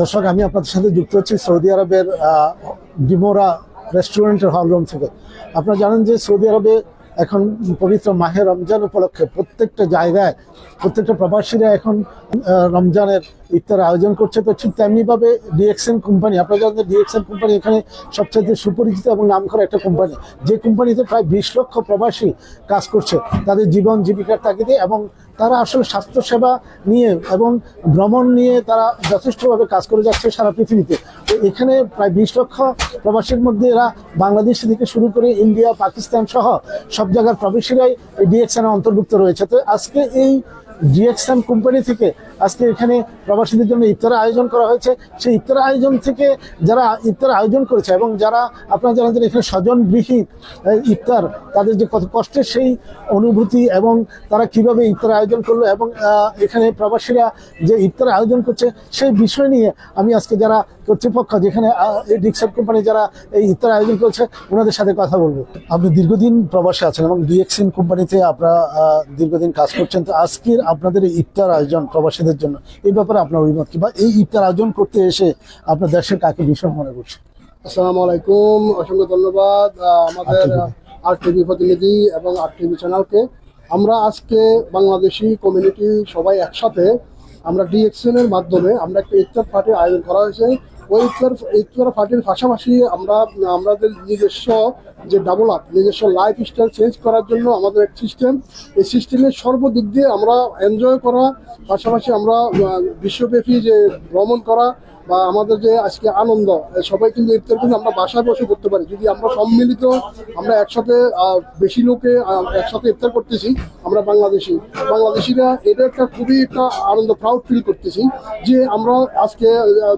দর্শক, আমি আপনাদের সাথে যুক্ত হচ্ছি সৌদি আরবের ডিমোরা রেস্টুরেন্টের হলরুম থেকে। আপনারা জানেন যে সৌদি আরবে এখন পবিত্র মাহে রমজান উপলক্ষে প্রত্যেকটা জায়গায়, প্রত্যেকটা প্রবাসীরা এখন রমজানের ইফতার আয়োজন করছে, তো ঠিক তেমনিভাবে ডিএক্সএন কোম্পানি আপনারা জানেন ডিএক্সএন কোম্পানি এখানে সবচেয়ে সুপরিচিত এবং নামকরা একটা কোম্পানি যে কোম্পানিতে প্রায় বিশ লক্ষ প্রবাসী কাজ করছে, তাদের জীবন জীবিকার তাগিদে এবং তারা আসলে স্বাস্থ্যসেবা নিয়ে এবং ভ্রমণ নিয়ে তারা যথেষ্টভাবে কাজ করে যাচ্ছে সারা পৃথিবীতে। তো এখানে প্রায় বিশ লক্ষ প্রবাসীর মধ্যে এরা বাংলাদেশ থেকে শুরু করে ইন্ডিয়া, পাকিস্তান সহ সব জায়গার প্রবাসীরাই ডিএক্সএনে অন্তর্ভুক্ত রয়েছে। তো আজকে এই ডিএক্সএন কোম্পানি থেকে আজকে এখানে প্রবাসীদের জন্য ইফতার আয়োজন করা হয়েছে। সেই ইফতার আয়োজন থেকে যারা ইফতার আয়োজন করেছে এবং যারা আপনারা জানেন যে এখানে স্বজনবিহীন ইফতার, তাদের যে কত কষ্টের সেই অনুভূতি এবং তারা কীভাবে ইফতার আয়োজন করল এবং এখানে প্রবাসীরা যে ইফতার আয়োজন করছে, সেই বিষয় নিয়ে আমি আজকে যারা কর্তৃপক্ষ যেখানে এই ডিক্সন কোম্পানি যারা এই ইফতার আয়োজন করছে, ওনাদের সাথে কথা বলব। আপনি দীর্ঘদিন প্রবাসে আছেন এবং ডিএক্সিন কোম্পানিতে আপনারা দীর্ঘদিন কাজ করছেন, তো আজকের আপনাদের ইফতার আয়োজন প্রবাসীদের জন্য। এই ব্যাপারে আপনার অভিমত কি? বা এই ইফতার আয়োজন করতে এসে আপনার দেশের কাকে বিষয় মনে করছে? আসসালামু আলাইকুম অসংখ্য ধন্যবাদ। আমাদের আর টিভি প্রতিনিধি এবং আর টিভি চ্যানেলকে আমরা আজকে বাংলাদেশি কমিউনিটি সবাই একসাথে আমরা ডিএক্সএন এর মাধ্যমে আমরা একটা ইফতার পার্টির আয়োজন করা হয়েছে। ওই ইফতার ইফতার পার্টির পাশাপাশি আমরা, আমাদের নিজস্ব যে ডাবল আপ নিজস্ব লাইফ স্টাইল চেঞ্জ করার জন্য আমাদের এক সিস্টেম এই সিস্টেমের সর্বদিক দিয়ে আমরা এনজয় করা, পাশাপাশি আমরা বিশ্বব্যাপী যে ভ্রমণ করা বা আমাদের যে আজকে আনন্দ সবাই কিন্তু ইফতার কিন্তু আমরা বাসায় বসে করতে পারি। যদি আমরা সম্মিলিত আমরা একসাথে বেশি লোকে একসাথে ইফতার করতেছি, আমরা বাংলাদেশি। বাংলাদেশিরা এটা একটা খুবই একটা আনন্দ প্রাউড ফিল করতেছি যে আমরা আজকে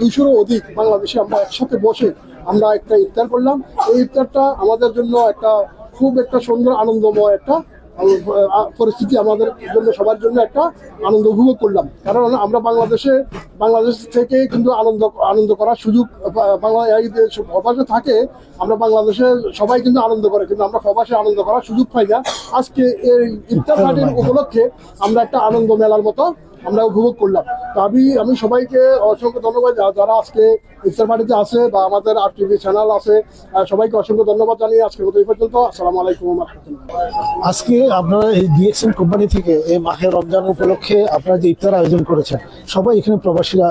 দুইশোরও অধিক বাংলাদেশি আমরা একসাথে বসে আমরা একটা ইফতার করলাম। এই ইফতারটা আমাদের জন্য একটা খুব একটা সুন্দর, আনন্দময় একটা পরিস্থিতি আমাদের জন্য সবার জন্য একটা আনন্দ উপভোগ করলাম। কারণ আমরা বাংলাদেশে, বাংলাদেশ থেকে কিন্তু আনন্দ আনন্দ করার সুযোগ বাংলা প্রবাসে থাকে, আমরা বাংলাদেশে সবাই কিন্তু আনন্দ করে, কিন্তু আমরা প্রবাসে আনন্দ করার সুযোগ পাই না। আজকে এই ইফতার পার্টির উপলক্ষে আমরা একটা আনন্দ মেলার মতো আমরা উপভোগ করলাম। তো আমি আমি সবাইকে অসংখ্য ধন্যবাদ। যারা আজকে ইফতার পার্টিতে আছে বা আমাদের আর টিভি চ্যানেল আছে সবাইকে অসংখ্য ধন্যবাদ জানিয়ে আজকের মতো এই পর্যন্ত। আসসালামু আলাইকুম আজকে আপনারা এই ডিএক্সএন কোম্পানি থেকে এই মাহে রমজান উপলক্ষে আপনারা যে ইফতার আয়োজন করেছেন, সবাই এখানে প্রবাসীরা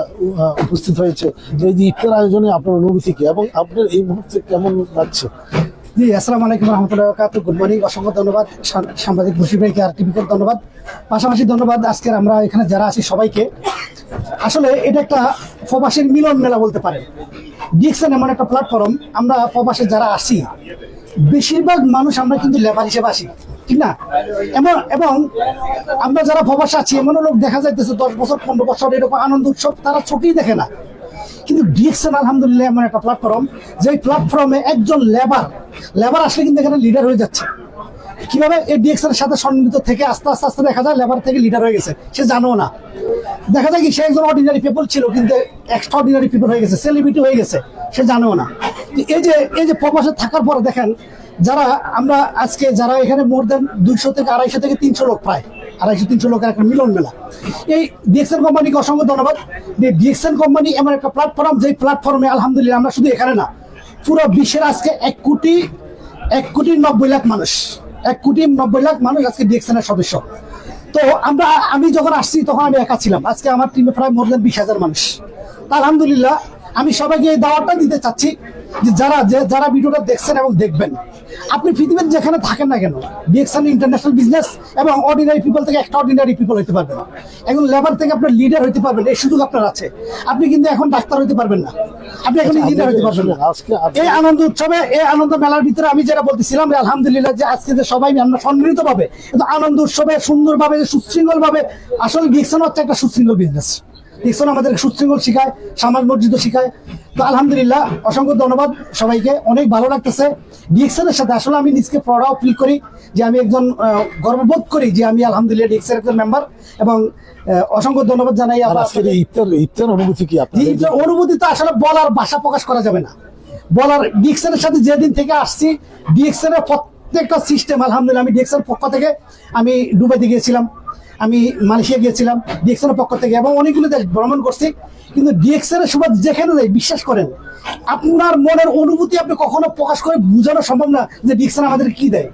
উপস্থিত হয়েছে। এই যে ইফতার আয়োজনে আপনার অনুভূতি কি এবং আপনার এই মুহূর্তে কেমন লাগছে? জি, আসসালামু আলাইকুম রহমতুল্লাহ বরকাতুহ গুড মর্নিং অসংখ্য ধন্যবাদ। সাংবাদিক বসির ভাইকে আর টিভিকে ধন্যবাদ। পাশাপাশি ধন্যবাদ আজকের আমরা এখানে যারা আছি সবাইকে। আসলে এটা একটা প্রবাসের মিলন মেলা বলতে পারেন। ডিএক্সএন এমন একটা প্ল্যাটফর্ম আমরা প্রবাসে যারা আসি বেশিরভাগ মানুষ আমরা কিন্তু লেবার হিসেবে আসি ঠিক না? এমন, এবং আমরা যারা প্রবাসে আছি, এমনও লোক দেখা যাইতেছে দশ বছর, পনেরো বছর, এরকম আনন্দ উৎসব, তারা চোখেই দেখে না। কিন্তু ডিএক্সএন আলহামদুলিল্লাহ, এমন একটা প্ল্যাটফর্ম যে প্ল্যাটফর্মে একজন লেবার লেবার আসলে কিন্তু এখানে লিডার হয়ে যাচ্ছে। কীভাবে এই ডিএক্সএন এর সাথে সম্মিলিত থেকে আস্তে আস্তে আস্তে দেখা যায় লেবার থেকে লিডার হয়ে গেছে, সে জানো না। দেখা যায় কি, সে একজন অর্ডিনারি পিপল ছিল, কিন্তু এক্সট্রা অর্ডিনারি পিপল হয়ে গেছে সেলিব্রিটি হয়ে গেছে, সে জানেও না। এই যে এই যে প্রবাসে থাকার পরে দেখেন, যারা, আমরা আজকে, যারা এখানে মোর দেন দুইশো থেকে আড়াইশো থেকে তিনশো লোক প্রায় আড়াইশো তিনশো লোকের একটা মিলন মেলা। এই ডিএক্সএন কোম্পানিকে অসংখ্য ধন্যবাদ। যে ডিএক্সএন কোম্পানি এমন একটা প্ল্যাটফর্ম যে প্ল্যাটফর্মে আলহামদুলিল্লাহ আমরা শুধু এখানে না, পুরো বিশ্বের আজকে এক কোটি এক কোটি নব্বই লাখ মানুষ, এক কোটি নব্বই লাখ মানুষ আজকে ডিএক্সএন এর সদস্য। তো আমরা, আমি যখন আসছি তখন আমি একা ছিলাম। আজকে আমার টিমে প্রায় মোর দেন বিশ হাজার মানুষ। আলহামদুলিল্লাহ আমি সবাইকে এই দাওয়াটা দিতে চাচ্ছি যে যারা যে যারা ভিডিওটা দেখছেন এবং দেখবেন আপনি পৃথিবীর যেখানে থাকেন না কেন ডিএক্সএন ইন্টারন্যাশনাল বিজনেস এবং অর্ডিনারি পিপল থেকে একটা অর্ডিনারি পিপল হতে পারবেন। এখন লেবার থেকে আপনার লিডার হতে পারবেন এই সুযোগ আপনার আছে। আপনি কিন্তু এখন ডাক্তার হতে পারবেন না। আপনি এখন আচ্ছা, লিডার আপনি হতে পারবেন না। এই আনন্দ উৎসবে এই আনন্দ মেলার ভিতরে আমি যেটা বলতেছিলাম আলহামদুলিল্লাহ যে আজকে যে সবাই আমরা সম্মিলিত ভাবে কিন্তু আনন্দ উৎসবে সুন্দরভাবে সুশৃঙ্খল ভাবে আসলে ডিকশন হচ্ছে একটা সুশৃঙ্খল বিজনেস ডিকশন আমাদের সুশৃঙ্খল শিখায় সামাজ মসজিদ শিখায়। তো আলহামদুলিল্লাহ অসংখ্য ধন্যবাদ সবাইকে অনেক ভালো লাগতেছে। ডিএক্সনের সাথে আসলে আমি নিজকে প্রাউড ফিল করি যে আমি একজন গর্ববোধ করি যে আমি আলহামদুলিল্লাহ ডিএক্সের একজন মেম্বার এবং অসংখ্য ধন্যবাদ জানাই আজকের ইফতার ইফতার অনুভূতি কি আপনার এই অনুভূতি তো আসলে বলার ভাষা প্রকাশ করা যাবে না। বলার ডিএক্সএনের সাথে যেদিন থেকে আসছি ডিএক্সএনের প্রত্যেকটা সিস্টেম আলহামদুলিল্লাহ আমি ডিএক্সএন পক্ষ থেকে আমি দুবাইতে গিয়েছিলাম। আমি মালয়েশিয়া গিয়েছিলাম ডিএক্সনের পক্ষ থেকে এবং অনেকগুলো দেশ ভ্রমণ করছি। কিন্তু ডিএক্সনের সময় যেখানে যাই বিশ্বাস করেন, আপনার মনের অনুভূতি আপনি কখনো প্রকাশ করে বোঝানো সম্ভব না যে ডিএক্সন আমাদের কি দেয়।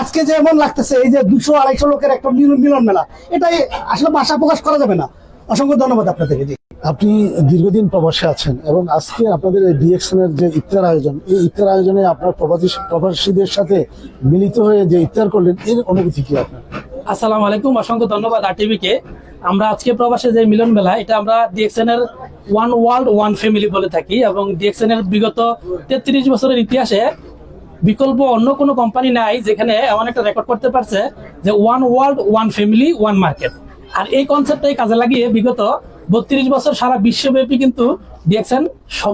আজকে যেমন লাগতেছে, এই যে দুশো আড়াইশো লোকের একটা মিলন মেলা, এটাই আসলে ভাষা প্রকাশ করা যাবে না। অসংখ্য ধন্যবাদ আপনাদেরকে। আপনি দীর্ঘদিন প্রবাসে আছেন এবং আজকে আপনাদের এই ডিএকশন এর যে ইফতার আয়োজন, এই ইফতার আয়োজনে আপনার প্রবাসী, প্রবাসীদের সাথে মিলিত হয়ে যে ইফতার করলেন, এর অনুভূতি কি আপনার? আসসালামু আলাইকুম, অসংখ্য ধন্যবাদ আরটিভি কে আমরা আজকে প্রবাসে যে মিলন মেলা, এটা আমরা ডিএক্সএন এর ওয়ান ওয়ার্ল্ড ওয়ান ফ্যামিলি বলে থাকি এবং ডিএক্সএন এর বিগত তেত্রিশ বছরের ইতিহাসে বিকল্প অন্য কোনো কোম্পানি নাই যেখানে এমন একটা রেকর্ড করতে পারছে যে one world one family one market আর এই কনসেপ্টটাই কাজে লাগিয়ে বিগত বত্রিশ বছর সারা বিশ্বব্যাপী কিন্তু ডিএক্সএন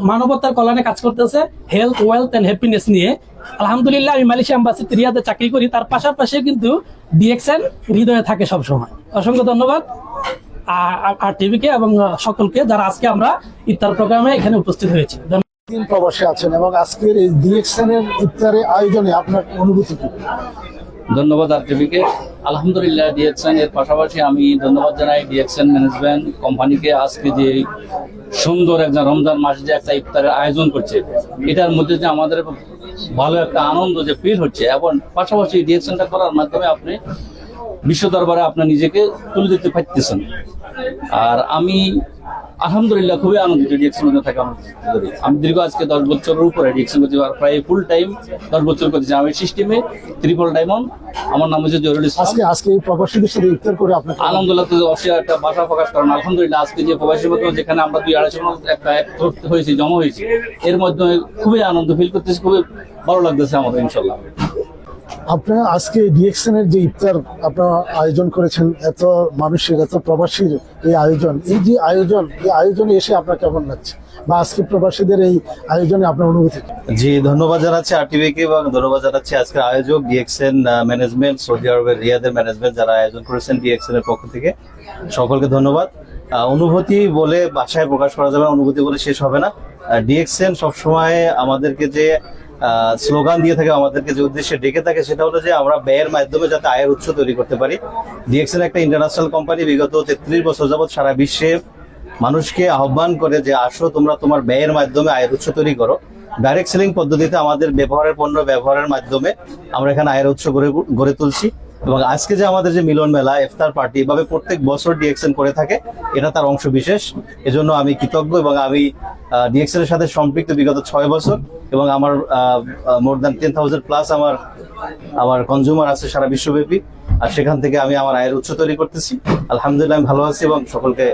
মানবতার কল্যাণে কাজ করতেছে হেলথ ওয়েলথ এন্ড হ্যাপিনেস নিয়ে। আলহামদুলিল্লাহ, আমি মালয়েশিয়া এম্বাসিতে রিয়াদে চাকরি করি, তার পাশাপাশি কিন্তু ডিএক্সএন হৃদয়ে থাকে সব সময় অসংখ্য ধন্যবাদ। আর- টিভিকে এবং সকলকে যারা আজকে আমরা ইফতার প্রোগ্রামে এখানে উপস্থিত হয়েছি। প্রবাসে আছেন এবং আজকের এই ডিএকশন এর ইফতারের আয়োজনে আপনার অনুভূতি কি? ধন্যবাদ আরটিভিকে আলহামদুলিল্লাহ ডিএক্সএন এর পাশাপাশি আমি ধন্যবাদ জানাই ডিএক্সএন ম্যানেজমেন্ট কোম্পানিকে আজকে যে সুন্দর একজন রমজান মাসে যে একটা ইফতারের আয়োজন করছে, এটার মধ্যে যে আমাদের ভালো একটা আনন্দ যে ফিল হচ্ছে, এবং পাশাপাশি ডিএক্সএনটা করার মাধ্যমে আপনি বিশ্ব দরবারে আপনার নিজেকে তুলে দিতে পারতেছেন। আর আমি আলহামদুলিল্লাহ খুবই আনন্দিত মধ্যে থাকা আমার ধরে। আমি দীর্ঘ আজকে দশ বছরের উপরে ডিএক্সের করছি প্রায় ফুল টাইম দশ বছর করছি আমি সিস্টেমে ত্রিপল ডায়মন্ড আমার নাম হচ্ছে জরুরি আজকে আজকে এই প্রবাসীদের সাথে ইফতার করে আপনার আলহামদুলিল্লাহ তো অবশ্যই একটা ভাষা প্রকাশ করেন আলহামদুলিল্লাহ আজকে যে প্রবাসী মাধ্যমে যেখানে আমরা দুই আড়াইশো মানুষ একটা এক হয়েছি জমা হয়েছি এর মাধ্যমে খুবই আনন্দ ফিল করতেছি খুবই ভালো লাগতেছে আমাদের ইনশাল্লাহ। আপনারা আজকে ডিএকশন এর যে ইফতার আপনারা আয়োজন করেছেন, এত মানুষের, এত প্রবাসীর এই আয়োজন, এই যে আয়োজন, এই আয়োজনে এসে আপনার কেমন লাগছে? বা আজকে প্রবাসীদের এই আয়োজনে আপনার অনুভূতি? জি, ধন্যবাদ জানাচ্ছি আরটিভিকে এবং ধন্যবাদ জানাচ্ছি আজকের আয়োজক ডিএক্সএন ম্যানেজমেন্ট সৌদি আরবের রিয়াদের ম্যানেজমেন্ট যারা আয়োজন করেছেন ডিএক্সএন এর পক্ষ থেকে। সকলকে ধন্যবাদ। অনুভূতি বলে ভাষায় প্রকাশ করা যাবে অনুভূতি বলে শেষ হবে না। ডিএক্সএন সবসময় আমাদেরকে যে স্লোগান দিয়ে থাকে আমাদেরকে যে উদ্দেশ্যে ডেকে থাকে, সেটা হলো যে আমরা ব্যয়ের মাধ্যমে যাতে আয়ের উৎস তৈরি করতে পারি। ডিএক্সএল একটা ইন্টারন্যাশনাল কোম্পানি বিগত তেত্রিশ বছর যাবৎ সারা বিশ্বে মানুষকে আহ্বান করে যে, আসো, তোমরা তোমার ব্যয়ের মাধ্যমে আয়ের উৎস তৈরি করো। ডাইরেক্ট সেলিং পদ্ধতিতে আমাদের ব্যবহারের পণ্য ব্যবহারের মাধ্যমে আমরা এখানে আয়ের উৎস গড়ে গড়ে তুলছি। এবং আজকে যে আমাদের যে মিলন মেলা, ইফতার পার্টি, এভাবে প্রত্যেক বছর ডিএক্সএন করে থাকে, এটা তার অংশ বিশেষ। এজন্য আমি কৃতজ্ঞ এবং আমি ডিএক্সএন এর সাথে সম্পৃক্ত বিগত ছয় বছর এবং আমার more than ten thousand plus আমার আমার কনজিউমার আছে সারা বিশ্বব্যাপী। আর সেখান থেকে আমি আমার আয়ের উৎস তৈরি করতেছি। আলহামদুলিল্লাহ আমি ভালো আছি এবং সকলকে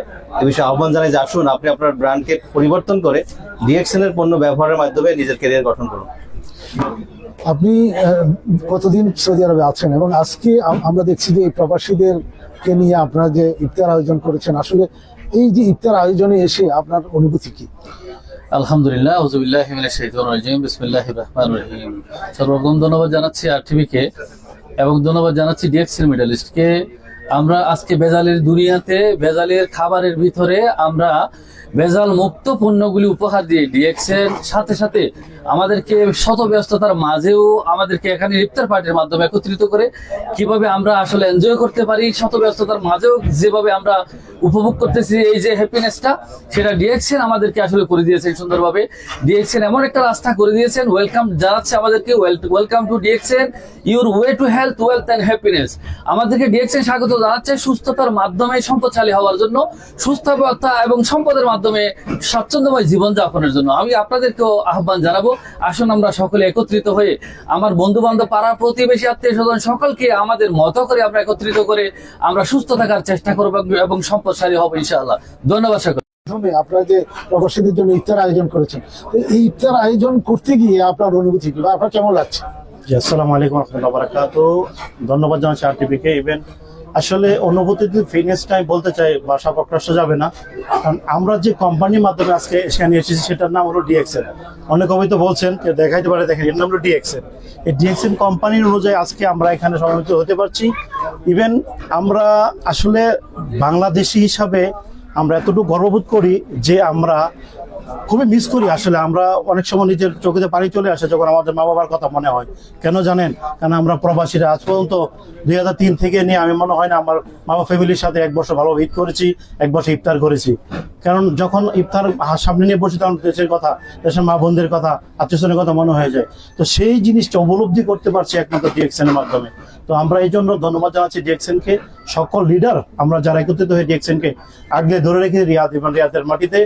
এ বিষয়ে আহ্বান জানাই যে আসুন, আপনি আপনার ব্র্যান্ডকে পরিবর্তন করে ডিএক্সএন এর পণ্য ব্যবহারের মাধ্যমে নিজের ক্যারিয়ার গঠন করুন। আপনি কতদিন সৌদি আরবে আছেন? এবং আজকে আমরা দেখছি যে এই প্রবাসীদেরকে নিয়ে আপনারা যে ইফতার আয়োজন করেছেন, আসলে এই যে ইফতার আয়োজনে এসে আপনার অনুভূতি কি? আলহামদুলিল্লাহ জানাচ্ছি আরটিভিকে এবং ধন্যবাদ জানাচ্ছি আমরা আজকে বেজালের দুনিয়াতে বেজালের খাবারের ভিতরে আমরা বেজাল মুক্ত পণ্যগুলি উপহার দিয়ে ডিএক্সের সাথে সাথে আমাদেরকে শত ব্যস্ততার মাঝেও আমাদেরকে এখানে ইফতার পার্টির মাধ্যমে একত্রিত করে কীভাবে আমরা আসলে এনজয় করতে পারি, শত ব্যস্ততার মাঝেও যেভাবে আমরা উপভোগ করতেছি, এই যে হ্যাপিনেসটা সেটা ডিএক্সএন আমাদেরকে আসলে করে দিয়েছেন সুন্দরভাবে। ডিএক্সএন এমন একটা রাস্তা করে দিয়েছেন ওয়েলকাম জানাচ্ছে আমাদেরকে welcome to DXN your way to health wealth and happiness আমাদেরকে ডিএক্সএন স্বাগত জানাচ্ছে সুস্থতার মাধ্যমে সম্পদশালী হওয়ার জন্য। সুস্থতা এবং সম্পদের মাধ্যমে স্বাচ্ছন্দ্যময় জীবনযাপনের জন্য। আমি আপনাদেরকেও আহ্বান জানাব। আসুন আমরা সকলে একত্রিত হয়ে আমার বন্ধু বান্ধব পাড়া প্রতিবেশী আত্মীয় স্বজন সকলকে আমাদের মতো করে আমরা একত্রিত করে আমরা সুস্থ থাকার চেষ্টা করব এবং সম্পদশালী হব ইনশাআল্লাহ। ধন্যবাদ সকল আপনারা যে প্রবাসীদের জন্য ইফতার আয়োজন করেছেন এই ইফতার আয়োজন করতে গিয়ে আপনার অনুভূতি বা আপনার কেমন লাগছে? আসসালামু আলাইকুম রহমতুল্লাহ বারাকাত ধন্যবাদ জানাচ্ছি আরটিভিকে ইভেন আসলে অনুভূতির ফিটনেসটা আমি বলতে চাই ভাষা প্রকাশ যাবে না। কারণ আমরা যে কোম্পানির মাধ্যমে আজকে এখানে এসেছি, সেটার নাম হলো ডিএক্সএল অনেক অভিত বলছেন যে, দেখাইতে পারে দেখেন এর নাম হলো ডিএক্সএল এই ডিএক্সএল কোম্পানির অনুযায়ী আজকে আমরা এখানে সমবেত হতে পারছি। ইভেন আমরা আসলে বাংলাদেশি হিসাবে আমরা এতটুকু গর্ববোধ করি যে আমরা খুবই মিস করি আসলে। আমরা অনেক সময় নিজের চোখেতে পানি চলে আসে যখন আমাদের মা বাবার কথা মনে হয়। কেন জানেন? কারণ আমরা প্রবাসীরা আজ পর্যন্ত দুই হাজার তিন থেকে নিয়ে আমি মনে হয় না আমার মা বাবা ফ্যামিলির সাথে এক বছর ভালো ঈদ করেছি, এক বছর ইফতার করেছি। কারণ যখন ইফতার সামনে নিয়ে বসে তখন দেশের কথা, দেশের মা বোনদের কথা, আত্মীয়স্বজনের কথা মনে হয়ে যায়। তো সেই জিনিসটা উপলব্ধি করতে পারছি একমাত্র ডিএক্সএনের মাধ্যমে। তো আমরা এই জন্য ধন্যবাদ জানাচ্ছি ডিএক্সএনকে সকল লিডার আমরা যারা একত্রিত হয়ে ডিএক্সএনকে আগলে ধরে রেখে রিয়াদ এবং রিয়াদের মাটিতে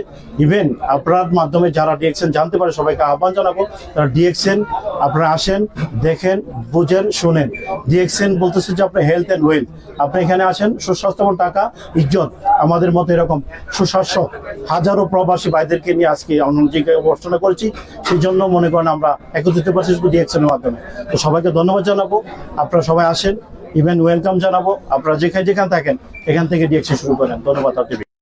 ইভেন আপনার মাধ্যমে যারা ডিএক্সএন জানতে পারে, সবাইকে আহ্বান জানাব, তারা ডিএক্সএন আপনারা আসেন, দেখেন, বুঝেন, শোনেন। ডিএক্সএন বলতেছে যে আপনি হেলথ অ্যান্ড ওয়েলথ আপনি এখানে আসেন, সুস্বাস্থ্য এবং টাকা, ইজ্জত, আমাদের মতো এরকম সুস্বাস্থ্য হাজারো প্রবাসী ভাইদেরকে নিয়ে আজকে অন্য জায়গায় অবস্থান করেছি। সেই জন্য মনে করেন আমরা একত্রিত পারছি শুধু ডিএক্সএনের মাধ্যমে। তো সবাইকে ধন্যবাদ জানাব। আপনারা সবাই আসেন ইভেন ওয়েলকাম জানাব। আপনারা যেখানে যেখানে থাকেন এখান থেকে ডিএক্সি শুরু করেন। ধন্যবাদ আপনাকে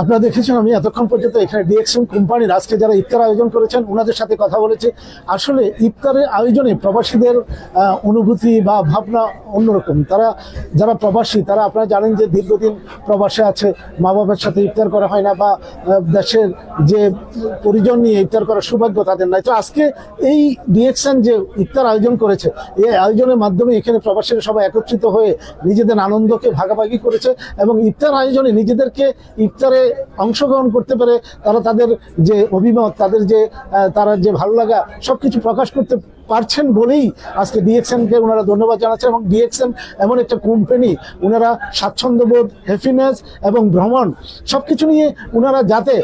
আপনারা দেখেছেন আমি এতক্ষণ পর্যন্ত এখানে ডিএক্সএন কোম্পানির আজকে যারা ইফতার আয়োজন করেছেন, ওনাদের সাথে কথা বলেছি। আসলে ইফতারের আয়োজনে প্রবাসীদের অনুভূতি বা ভাবনা অন্যরকম। তারা যারা প্রবাসী, তারা আপনারা জানেন যে দীর্ঘদিন প্রবাসে আছে মা বাবার সাথে ইফতার করা হয় না বা দেশের যে পরিজন নিয়ে ইফতার করার সৌভাগ্য তাদের নাই। তো আজকে এই ডিএক্সএন যে ইফতার আয়োজন করেছে, এই আয়োজনের মাধ্যমে এখানে প্রবাসীরা সবাই একত্রিত হয়ে নিজেদের আনন্দকে ভাগাভাগি করেছে এবং ইফতার আয়োজনে নিজেদেরকে ইফতারে অংশগ্রহণ করতে পারে তারা তাদের যে অভিমত, তাদের যে তারা যে ভালো লাগা সবকিছু প্রকাশ করতে পারছেন বলেই আজকে ডিএক্সএনকে ওনারা ধন্যবাদ জানাচ্ছেন এবং ডিএক্সএন এমন একটা কোম্পানি ওনারা স্বাচ্ছন্দ্যবোধ হ্যাপিনেস এবং ভ্রমণ সব কিছু নিয়ে ওনারা যাতে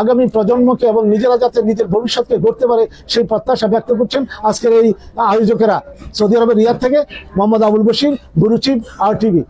আগামী প্রজন্মকে এবং নিজেরা যাতে নিজের ভবিষ্যৎকে গড়তে পারে সেই প্রত্যাশা ব্যক্ত করছেন আজকের এই আয়োজকেরা। সৌদি আরবের রিয়াদ থেকে মোহাম্মদ আবুল বশির গুরুচিব আর টিভি